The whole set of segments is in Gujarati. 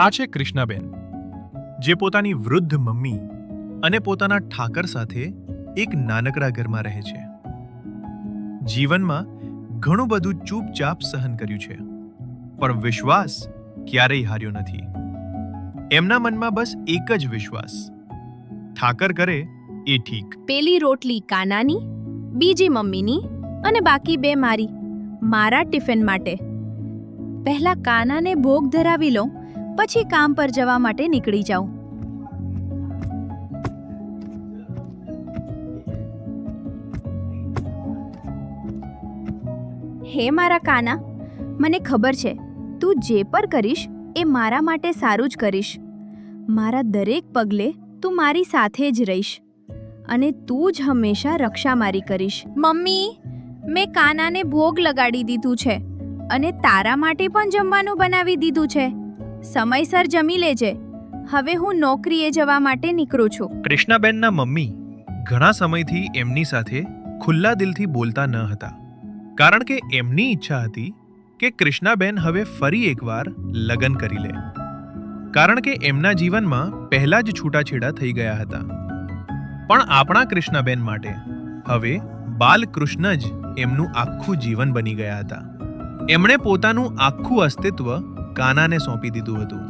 આ છે કૃષ્ણાબેન, જે પોતાની વૃદ્ધ મમ્મી અને પોતાના ઠાકર સાથે એક નાનકડા ઘરમાં રહે છે. જીવનમાં ઘણું બધું ચૂપચાપ સહન કર્યું છે, પણ વિશ્વાસ ક્યારેય હાર્યો નથી. એમના મનમાં બસ એક જ વિશ્વાસ, ઠાકર કરે એ ઠીક. પેલી રોટલી કાનાની, બીજી મમ્મીની અને બાકી બે મારી, મારા ટિફિન માટે. પહેલા કાનાને ભોગ ધરાવી લઉં પછી કામ પર જવા માટે નીકળી જાઉં. હે મારા કાના, મને ખબર છે, તું જે પર કરીશ એ મારા માટે સારું જ કરીશ. મારા દરેક પગલે તું મારી સાથે જ રહીશ અને તું જ હંમેશા રક્ષા મારી કરીશ. મમ્મી, મેં કાનાને ભોગ લગાડી દીધું છે અને તારા માટે પણ જમવાનું બનાવી દીધું છે. સમયસર જમી લેજે. હવે હું નોકરીએ જવા માટે નીકળું છું. કૃષ્ણાબેનના મમ્મી ઘણા સમયથી એમની સાથે ખુલ્લા દિલથી બોલતા ન હતા. કારણ કે એમની ઈચ્છા હતી કે કૃષ્ણાબેન હવે ફરી એકવાર લગ્ન કરી લે. કારણ કે એમના જીવનમાં પહેલા જ છૂટાછેડા થઈ ગયા હતા. પણ આપણા કૃષ્ણાબેન માટે હવે બાલકૃષ્ણ જ એમનું આખું જીવન બની ગયા હતા. એમણે પોતાનું આખું અસ્તિત્વ કાનાને સોંપી દીધું હતું.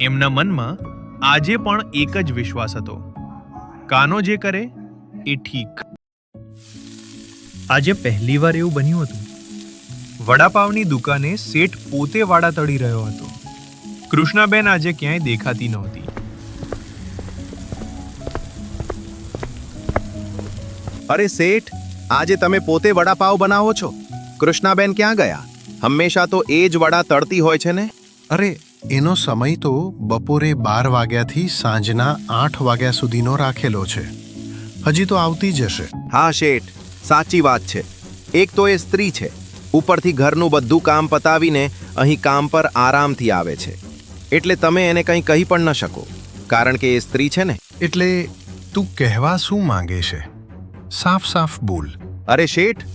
એમના મનમાં આજે પણ એક જ વિશ્વાસ હતો. કાનો જે કરે એ ઠીક. આજે પહેલી વાર એવું બન્યું હતું. વડાપાવની દુકાને શેઠ પોતે વાડા તળી રહ્યો હતો. કૃષ્ણાબેન આજે ક્યાંય દેખાતી નહોતી. અરે શેઠ, આજે તમે પોતે વડાપાવ બનાવો છો? કૃષ્ણાબેન ક્યાં ગયા? હંમેશા તો એ જ વડા તળતી હોય છે ને? અરે એનો સમય તો બપોરે બાર વાગ્યાથી સાંજના આઠ વાગ્યા સુધીનો રાખેલો છે. હજી તો આવતી જશે હા શેઠ. સાચી વાત છે. એક તો એ સ્ત્રી છે. ઉપરથી ઘરનું બધું કામ પતાવીને અહીં કામ પર આરામથી આવે છે. એટલે તમે એને કંઈ કહી પણ ન શકો. કારણ કે એ સ્ત્રી છે ને. એટલે તું કહેવા શું માંગે છે? સાફ સાફ બોલ. અરે શેઠ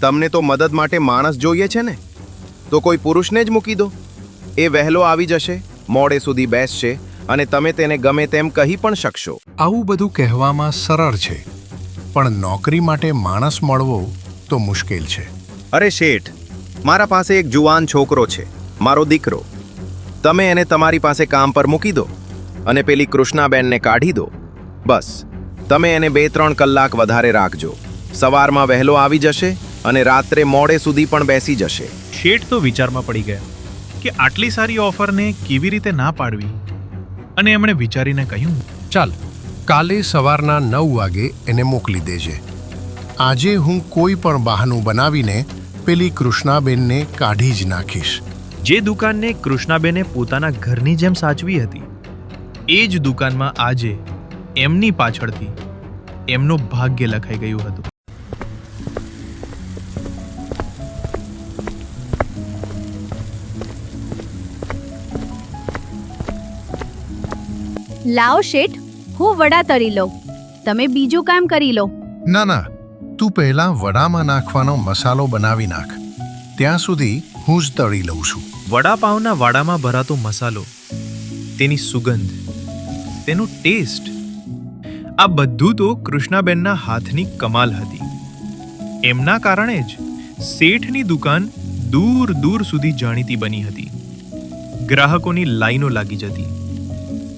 તમને તો મદદ માટે માણસ જોઈએ છે ને? તો કોઈ પુરુષને જ મૂકી દો. એ વહેલો આવી જશે મોડે સુધી બેસશે અને તમે તેને ગમે તેમ કહી પણ શકશો. આવું બધું કહેવામાં સરળ છે પણ નોકરી માટે માણસ મળવો તો મુશ્કેલ છે. અરે શેઠ મારા પાસે એક જુવાન છોકરો છે મારો દીકરો. તમે એને તમારી પાસે કામ પર મૂકી દો અને પેલી કૃષ્ણાબેનને કાઢી દો. બસ તમે એને બે ત્રણ કલાક વધારે રાખજો. સવારમાં વહેલો આવી જશે અને રાત્રે મોડે સુધી પણ બેસી જશે. શેઠ તો વિચારમાં પડી ગયા કે આટલી સારી ઓફરને કેવી રીતે ના પાડવી? અને એમણે વિચારીને કહ્યું ચાલ કાલે સવારના નવ વાગે એને મોકલી દેજે. આજે હું કોઈ પણ બહાનું બનાવીને પેલી કૃષ્ણાબેનને કાઢી જ નાખીશ. જે દુકાનને કૃષ્ણાબેને પોતાના ઘરની જેમ સાચવી હતી એ જ દુકાનમાં આજે એમની પાછળથી એમનું ભાગ્ય લખાઈ ગયું હતું. લાવ શેઠ હું વડા તળી લઉં. તમે બીજું કામ કરી લો. ના ના. તું પહેલાં વડામાં નાખવાનો મસાલો બનાવી નાખ. ત્યાં સુધી હું જ તળી લઉં છું. વડાપાવના વાડામાં ભરાતો મસાલો તેની સુગંધ તેનું ટેસ્ટ. આ બધું તો કૃષ્ણાબેનના હાથની કમાલ હતી. એમના કારણે જ શેઠની દુકાન દૂર દૂર સુધી જાણીતી બની હતી. ગ્રાહકોની લાઈનો લાગી જતી.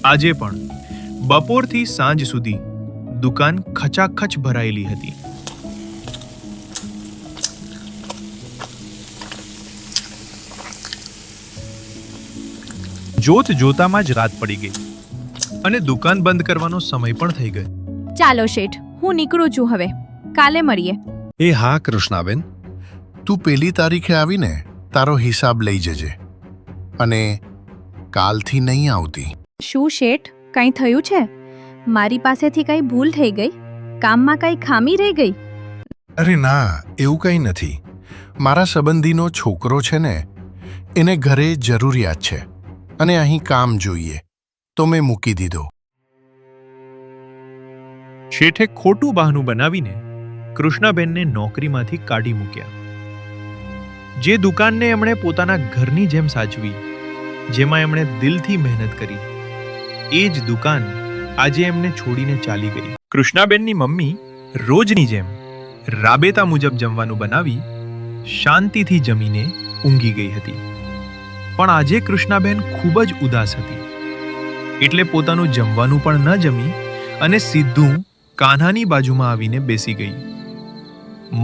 આજે પણ બપોરથી સાંજ સુધી દુકાન ખચાખચ ભરાયેલી હતી. જોત જોતામાં જ રાત પડી ગઈ અને દુકાન બંધ કરવાનો સમય પણ થઈ ગયો. ચાલો શેઠ હું નીકળું છું હવે. કાલે મળીએ. એ હા કૃષ્ણાબેન તું પેલી તારીખે આવીને તારો હિસાબ લઈ જજે. અને કાલથી નહીં આવતી. શું શેઠ કંઈ થયું છે? મારી પાસેથી કંઈ ભૂલ થઈ ગઈ? કામમાં કંઈ ખામી રહી ગઈ? અરે ના એવું કંઈ નથી. મારા સંબંધીનો છોકરો છે ને એને ઘરે જરૂરિયાત છે. અને અહીં કામ જોઈએ. તો મેં મૂકી દીધો. શેઠે ખોટું બહાનું બનાવીને કૃષ્ણાબેનને નોકરીમાંથી કાઢી મૂક્યા. જે દુકાનને એમણે પોતાના ઘરની જેમ સાચવી જેમાં એમણે દિલથી મહેનત કરી એ જ દુકાન આજે એમને છોડીને ચાલી ગઈ. કૃષ્ણાબેનની મમ્મી રોજની જેમ રાબેતા મુજબ જમવાનું બનાવી શાંતિથી જમીને ઊંઘી ગઈ હતી. પણ આજે કૃષ્ણાબેન ખૂબ જ ઉદાસ હતી. એટલે પોતાનું જમવાનું પણ ન જમી અને સીધું કાન્હાની બાજુમાં આવીને બેસી ગઈ.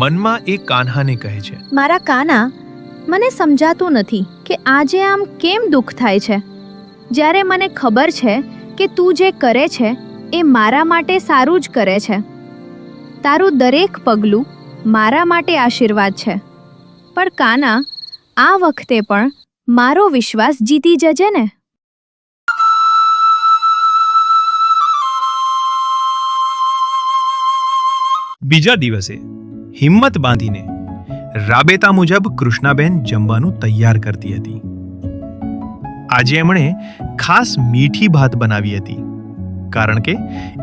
મનમાં એ કાન્હાને કહે છે, મારા કાના, મને સમજાતું નથી કે આજે આમ કેમ દુઃખ થાય છે? જ્યારે મને ખબર છે કે તું જે કરે છે, એ મારા માટે સારું જ કરે છે. તારું દરેક પગલું મારા માટે આશીર્વાદ છે. પણ કાના, આ વખતે પણ મારો વિશ્વાસ જીતી જજે ને? બીજા દિવસે હિંમત બાંધીને રાબેતા મુજબ કૃષ્ણાબેન જમવાનું તૈયાર કરતી હતી. આજે એમણે ખાસ મીઠી ભાત બનાવી હતી. કારણ કે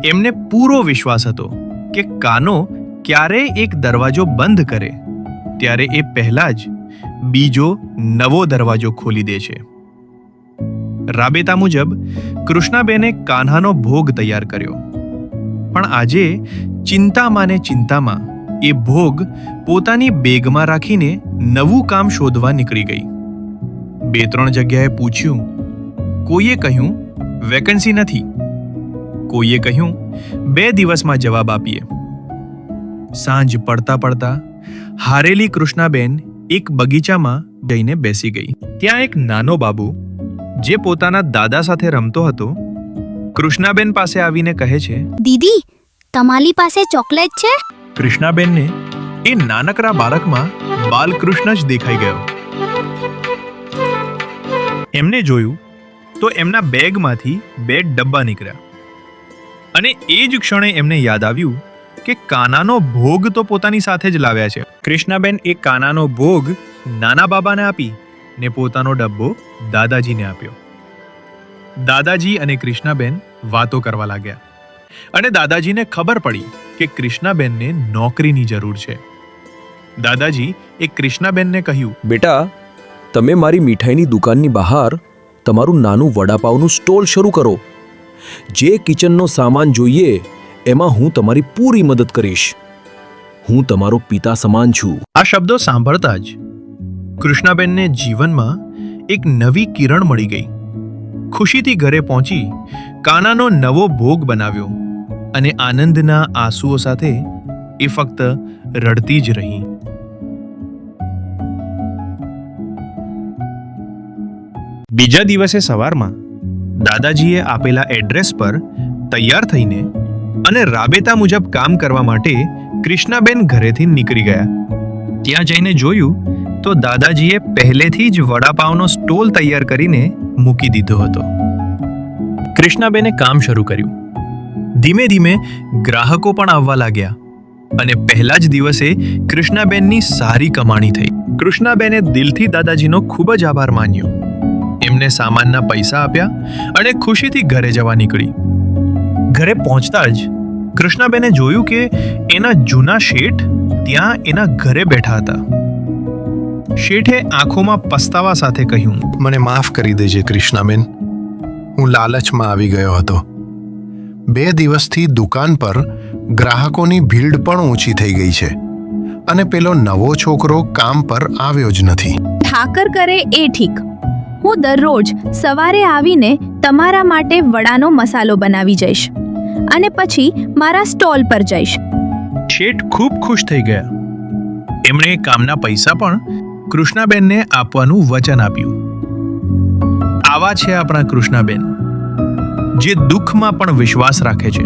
એમને પૂરો વિશ્વાસ હતો કે કાનો ક્યારેય એક દરવાજો બંધ કરે, ત્યારે એ પહેલા જ બીજો નવો દરવાજો ખોલી દે છે. રાબેતા મુજબ કૃષ્ણાબેને કાન્હાનો ભોગ તૈયાર કર્યો. પણ આજે ચિંતામાં ને ચિંતામાં એ ભોગ પોતાની બેગમાં રાખીને નવું કામ શોધવા નીકળી ગઈ. બે ત્રણ જગ્યાએ પૂછ્યું. કોઈએ કહ્યું વેકન્સી નથી. કોઈએ કહ્યું બે દિવસમાં જવાબ આપીએ. સાંજ પડતા પડતા હારેલી કૃષ્ણાબેન એક બગીચામાં જઈને બેસી ગઈ. ત્યાં એક નાનો બાબુ જે પોતાના દાદા સાથે રમતો હતો કૃષ્ણાબેન પાસે આવીને કહે છે દીદી તમારી પાસે ચોકલેટ છે? કૃષ્ણાબેનને એ નાનકડા બાળકમાં બાલકૃષ્ણ જ દેખાઈ ગયો. એમને જોયું તો એમના બેગમાંથી બે ડબ્બા નીકળ્યા. અને એ જ ક્ષણે એમને યાદ આવ્યું કે કાનાનો ભોગ તો પોતાની સાથે જ લાવ્યા છે. કૃષ્ણાબેન એ કાનાનો ભોગ નાના બાબાને આપી ને પોતાનો ડબ્બો દાદાજીને આપ્યો. દાદાજી અને કૃષ્ણાબેન વાતો કરવા લાગ્યા. અને દાદાજીને ખબર પડી કે કૃષ્ણાબેનને નોકરીની જરૂર છે. દાદાજી એ કૃષ્ણાબેનને કહ્યું, બેટા તમે મારી મીઠાઈની દુકાનની બહાર તમારું નાનું વડાપાવનું સ્ટોલ શરૂ કરો. જે કિચનનો સામાન જોઈએ, એમાં હું તમારી પૂરી મદદ કરીશ. હું તમારો પિતા સમાન છું. આ શબ્દો સાંભળતા જ કૃષ્ણાબેનને જીવનમાં એક નવી કિરણ મળી ગઈ. ખુશીથી ઘરે પહોંચી કાનાનો નવો ભોગ બનાવ્યો અને આનંદના આંસુઓ સાથે એ ફક્ત રડતી જ રહી. બીજા દિવસે સવારમાં દાદાજીએ આપેલા એડ્રેસ પર તૈયાર થઈને અને રાબેતા મુજબ કામ કરવા માટે કૃષ્ણાબેન ઘરેથી નીકળી ગયા. ત્યાં જઈને જોયું તો દાદાજીએ પહેલેથી જ વડાપાવનો સ્ટોલ તૈયાર કરીને મૂકી દીધો હતો. કૃષ્ણાબેને કામ શરૂ કર્યું. ધીમે ધીમે ગ્રાહકો પણ આવવા લાગ્યા અને પહેલા જ દિવસે કૃષ્ણાબેનની સારી કમાણી થઈ. કૃષ્ણાબેને દિલથી દાદાજીનો ખૂબ જ આભાર માન્યો. એમને સામાનના પૈસા આપ્યા અને ખુશીથી ઘરે જવા નીકળી. ઘરે પહોંચતા જ કૃષ્ણાબેને જોયું કે એના જૂના શેઠ ત્યાં એના ઘરે બેઠા હતા. શેઠે આંખોમાં પસ્તાવા સાથે કહ્યું મને માફ કરી દેજે કૃષ્ણાબેન. હું લાલચમાં આવી ગયો હતો. બે દિવસથી દુકાન પર ગ્રાહકોની ભીડ પણ ઓછી થઈ ગઈ છે અને પેલો નવો છોકરો કામ પર આવ્યો જ નથી. ઠાકર કરે એ ઠીક. હું દરરોજ સવારે આવીને તમારા માટે વડાનો મસાલો બનાવી જઈશ અને પછી મારા સ્ટોલ પર જઈશ. શેઠ ખૂબ ખુશ થઈ ગયા. એમણે કામના પૈસા પણ કૃષ્ણાબેનને આપવાનું વચન આપ્યું. આવા છે આપણા કૃષ્ણાબેન, જે દુઃખમાં પણ વિશ્વાસ રાખે છે.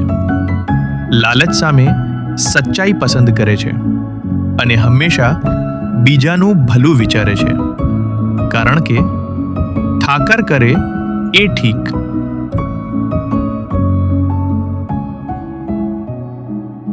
લાલચ સામે સચ્ચાઈ પસંદ કરે છે અને હંમેશા બીજાનું ભલું વિચારે છે. કારણ કે ઠાકર કરે એ ઠીક.